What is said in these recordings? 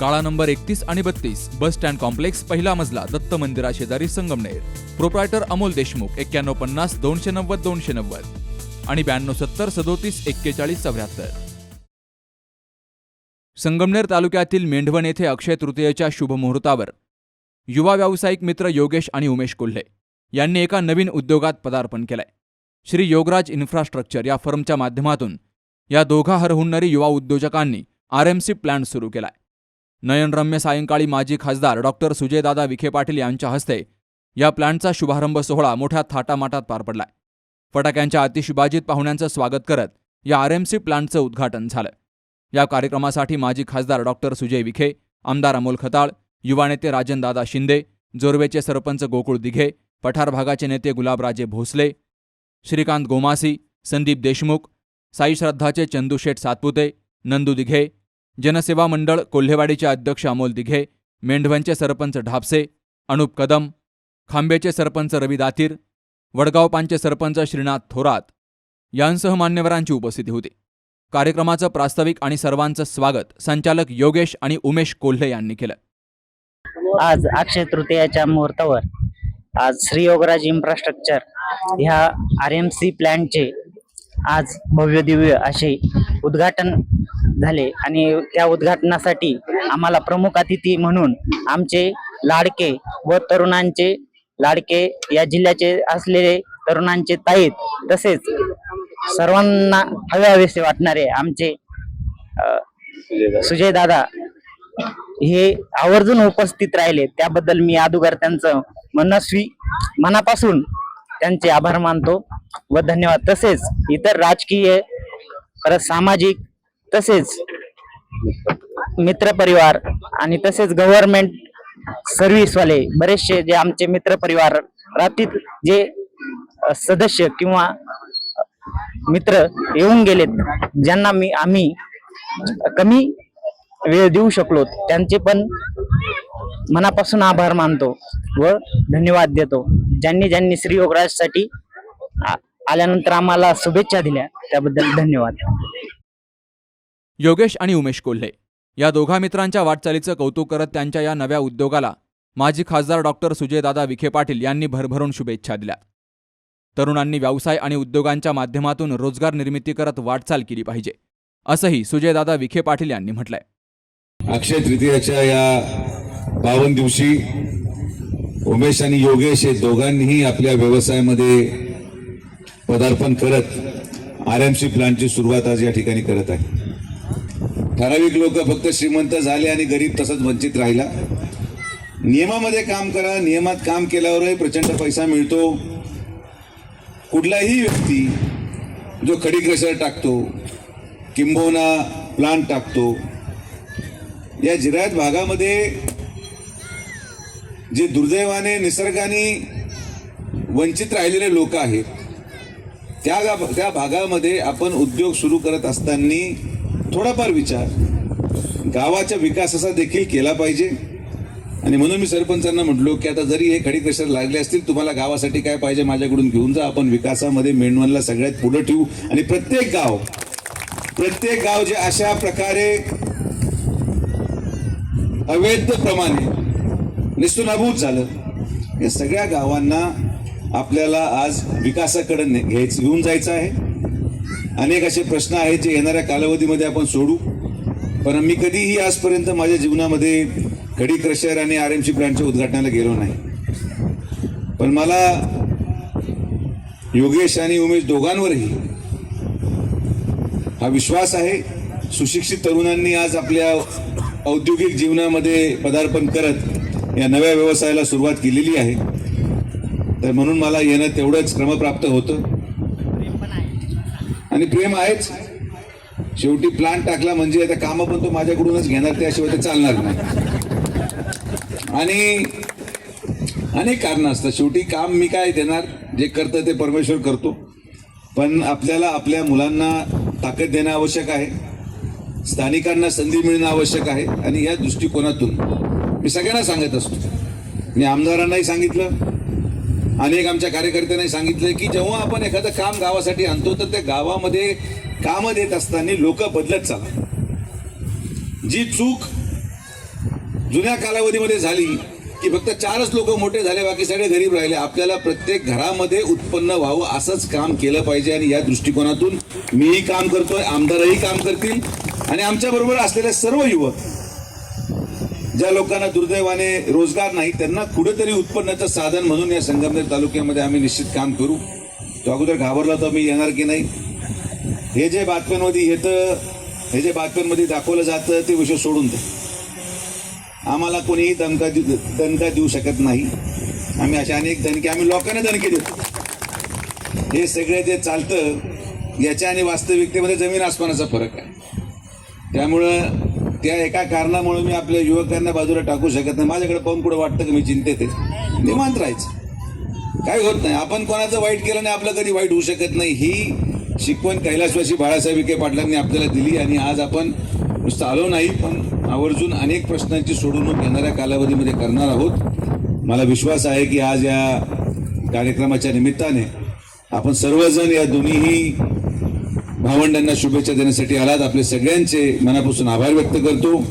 काळा नंबर एकतीस आणि बत्तीस बस स्टँड कॉम्प्लेक्स पहिला मजला दत्त मंदिरा शेजारी संगमनेर. प्रोप्रायटर अमोल देशमुख एक्क्याण्णव पन्नास दोनशे नव्वद दोनशे नव्वद. आणि ब्याण्णव सत्तर सदोतीस एक्केचाळीस चौऱ्याहत्तर. संगमनेर तालुक्यातील मेंढवण येथे अक्षय तृतीयेच्या शुभमुहूर्तावर युवा व्यावसायिक मित्र योगेश आणि उमेश कोल्हे यांनी एका नवीन उद्योगात पदार्पण केलंय. श्री योगराज इन्फ्रास्ट्रक्चर या फर्मच्या माध्यमातून या दोघा हरहुन्नरी युवा उद्योजकांनी आर एम सी प्लांट सुरू केलाय. नयनरम्य सायंकाळी माजी खासदार डॉक्टर सुजयदादा विखे पाटील यांच्या हस्ते या प्लांटचा शुभारंभ सोहळा मोठ्या थाटामाटात पार पडलाय. फटाक्यांच्या आतिषबाजीत पाहुण्यांचं स्वागत करत या आर एम सी प्लांटचं उद्घाटन झालं. या कार्यक्रमासाठी माजी खासदार डॉक्टर सुजय विखे आमदार अमोल खताळ युवा नेते राजनदादा शिंदे जोरवेचे सरपंच गोकुळ दिघे पठार भागाचे नेते गुलाबराजे भोसले श्रीकांत गोमासी संदीप देशमुख साई श्रद्धाचे चंदूशेठ सातपुते नंदू दिघे जनसेवा मंडळ कोल्हेवाडीचे अध्यक्ष अमोल दिघे मेंढव्यांचे सरपंच ढापसे अनुप कदम खांबेचे सरपंच रवी दातीर वडगावपांचे सरपंच श्रीनाथ थोरात यांसह मान्यवरांची उपस्थिती होती. कार्यक्रमाचं प्रास्ताविक आणि सर्वांचं स्वागत संचालक योगेश आणि उमेश कोल्हे यांनी केलं. आज अक्षय तृतीयाच्या मुहूर्तावर आज श्री योगराज इन्फ्रास्ट्रक्चर ह्या आर एम सी प्लॅनचे आज भव्य दिव्य असे उद्घाटन झाले आणि त्या उद्घाटनासाठी आम्हाला प्रमुख अतिथी म्हणून आमचे लाडके व तरुणांचे लाडके या जिल्ह्याचे असलेले तरुणांचे ताईत तसेच सर्वांना हवे हवेसे वाटणारे आमचे सुजय दादा हे आवर्जून उपस्थित राहिले. त्याबद्दल मी अगोदर त्यांचं मनस्वी मनापासून त्यांचे आभार मानतो व धन्यवाद. तसेच इतर राजकीय परत सामाजिक तसेच मित्रपरिवार आणि तसेच गव्हर्नमेंट सर्व्हिसवाले बरेचसे जे आमचे मित्रपरिवार राहतील जे सदस्य किंवा मित्र येऊन गेलेत ज्यांना मी आम्ही कमी वेळ देऊ शकलो त्यांचे पण मनापासून आभार मानतो व धन्यवाद देतो. ज्यांनी ज्यांनी श्री योगराजसाठी आल्यानंतर आम्हाला शुभेच्छा दिल्या त्याबद्दल धन्यवाद. योगेश आणि उमेश कोल्हे. या दोघा मित्रांच्या वाटचालीचं कौतुक करत त्यांच्या या नव्या उद्योगाला माजी खासदार डॉक्टर सुजयदादा विखे पाटील यांनी भरभरून शुभेच्छा दिल्या. तरुणांनी व्यवसाय आणि उद्योगांच्या माध्यमातून रोजगार निर्मिती करत वाटचाल केली पाहिजे असंही सुजयदादा विखे पाटील यांनी म्हटलंय. अक्षय तृतीयाच्या या बावन दिवशी उमेश आणि योगेश हे दोघांनीही आपल्या व्यवसायामध्ये पदार्पण करत आर एम सी प्लांटची सुरुवात आज या ठिकाणी करत आहे ठराविक लोक फक्त श्रीमंत झाले आणि गरीब तसंच वंचित राहिला. नियमामध्ये काम करा नियमात काम केल्यावरही प्रचंड पैसा मिळतो. कुठलाही व्यक्ती जो खडी क्रशर टाकतो किंबहुना प्लांट टाकतो या जिरायत भागामध्ये जे दुर्दैवाने निसर्गाने वंचित राहिलेले लोक आहेत त्या त्या भागामध्ये आपण उद्योग सुरू करत असताना थोडाफार विचार. गावाच्या विकासाचा देखील केला पाहिजे. आणि म्हणून मी सरपंचांना म्हटलो की आता जरी हे खडी क्रशर लागले असतील तुम्हाला गावासाठी काय पाहिजे माझ्याकडून घेऊन जा. आपण विकासामध्ये मेंढवनला सगळ्यात पुढे ठेवू. आणि प्रत्येक गाव प्रत्येक गाव जे अशा प्रकारे अवैधप्रमाणे निस्तुनाभूत झालं या सगळ्या गावांना आपल्याला आज विकासाकडे घ्यायचं घेऊन जायचं आहे. अनेक असे प्रश्न आहेत जे येणाऱ्या कालावधीमध्ये आपण सोडू. पण मी कधीही आजपर्यंत माझ्या जीवनामध्ये खडी क्रशर आणि आर एम सी ब्रँडच्या उद्घाटनाला गेलो नाही. पण मला योगेश आणि उमेश दोघांवरही हा विश्वास आहे. सुशिक्षित तरुणांनी आज आपल्या औद्योगिक जीवनामध्ये पदार्पण करत या नव्या व्यवसायाला सुरुवात केलेली आहे. तर म्हणून मला येणं तेवढंच क्रमप्राप्त होतं. आणि प्रेम आहेच. शेवटी प्लांट टाकला म्हणजे आता कामं पण तो माझ्याकडूनच घेणार त्याशिवाय ते चालणार नाही. आणि अनेक कारणं असतात. शेवटी काम मी काय देणार? जे करतं ते परमेश्वर करतो. पण आपल्याला आपल्या मुलांना ताकद देणं आवश्यक आहे. स्थानिकांना संधी मिळणं आवश्यक आहे. आणि या दृष्टिकोनातून मी सगळ्यांना सांगत असतो. मी आमदारांनाही सांगितलं. अनेक आमच्या कार्यकर्त्यांनी सांगितलं की जेव्हा आपण एखादं काम गावासाठी आणतो तर त्या गावामध्ये कामं देत असताना लोक बदलत चाला जी चूक जुन्या कालावधीमध्ये झाली की फक्त चारच लोक मोठे झाले बाकी सगळे गरीब राहिले आपल्याला प्रत्येक घरामध्ये उत्पन्न व्हावं असंच काम केलं पाहिजे. आणि या दृष्टिकोनातून मीही काम करतोय आमदारही काम करतील. आणि आमच्याबरोबर असलेले सर्व युवक ज्या लोकांना दुर्दैवाने रोजगार नाही त्यांना कुठेतरी उत्पन्नाचं साधन म्हणून या संगमनेर तालुक्यामध्ये आम्ही निश्चित काम करू. तो अगोदर घाबरला तर मी येणार की नाही? हे जे बातम्यांमध्ये येतं हे जे बातम्यांमध्ये दाखवलं जातं ते विषय सोडून दे. आम्हाला कोणीही दणका देऊ दणका देऊ शकत नाही. आम्ही अशा अनेक दणके आम्ही लोकांना दणके देतो. हे सगळे जे चालतं याच्या आणि वास्तविकतेमध्ये जमीन आसमानाचा फरक आहे. त्यामुळं त्या एका कारणामुळे मी आपल्या युवकांना बाजूला टाकू शकत नाही. माझ्याकडे पाहून पुढे वाटतं की मी चिंतेत आहे. निवांत राहायचं. काही होत नाही. आपण कोणाचं वाईट केलं नाही आपलं कधी वाईट होऊ शकत नाही. ही शिकवण कैलासवासी बाळासाहेब विखे पाटलांनी आपल्याला दिली आणि आज आपण नुसतं आलो नाही पण आवर्जून अनेक प्रश्नांची सोडवणूक येणाऱ्या कालावधीमध्ये करणार आहोत. मला विश्वास आहे की आज या कार्यक्रमाच्या निमित्ताने आपण सर्वजण या दोन्हीही भावंडांना शुभेच्छा देण्यासाठी आलात. आपले सगळ्यांचे मनापासून आभार व्यक्त करतो.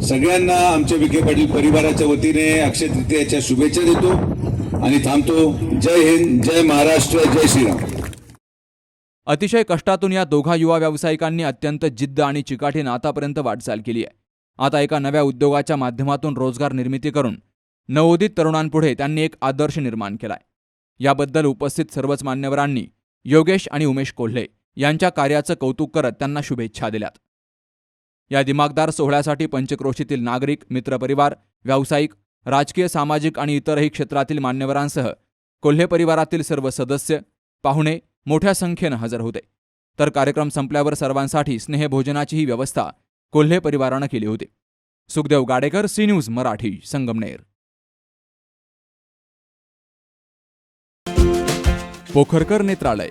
सगळ्यांना आमच्या विखे पाटील परिवाराच्या वतीने अक्षय तृतीयाच्या शुभेच्छा देतो आणि थांबतो. जय हिंद जय महाराष्ट्र जय श्रीराम. अतिशय कष्टातून या दोघा युवा व्यावसायिकांनी अत्यंत जिद्द आणि चिकाटीनं आतापर्यंत वाटचाल केली आहे. आता एका नव्या उद्योगाच्या माध्यमातून रोजगार निर्मिती करून नवोदित तरुणांपुढे त्यांनी एक आदर्श निर्माण केलाय. याबद्दल उपस्थित सर्वच मान्यवरांनी योगेश आणि उमेश कोल्हे यांच्या कार्याचं कौतुक करत त्यांना शुभेच्छा दिल्यात. या दिमागदार सोहळ्यासाठी पंचक्रोशीतील नागरिक मित्रपरिवार व्यावसायिक राजकीय सामाजिक आणि इतरही क्षेत्रातील मान्यवरांसह कोल्हे परिवारातील सर्व सदस्य पाहुणे मोठ्या संख्येनं हजर होते. तर कार्यक्रम संपल्यावर सर्वांसाठी स्नेहभोजनाचीही व्यवस्था कोल्हे परिवारानं केली होती. Sukhdev Gadekar C news Marathi Sangamner. Pokharkar नेत्रालय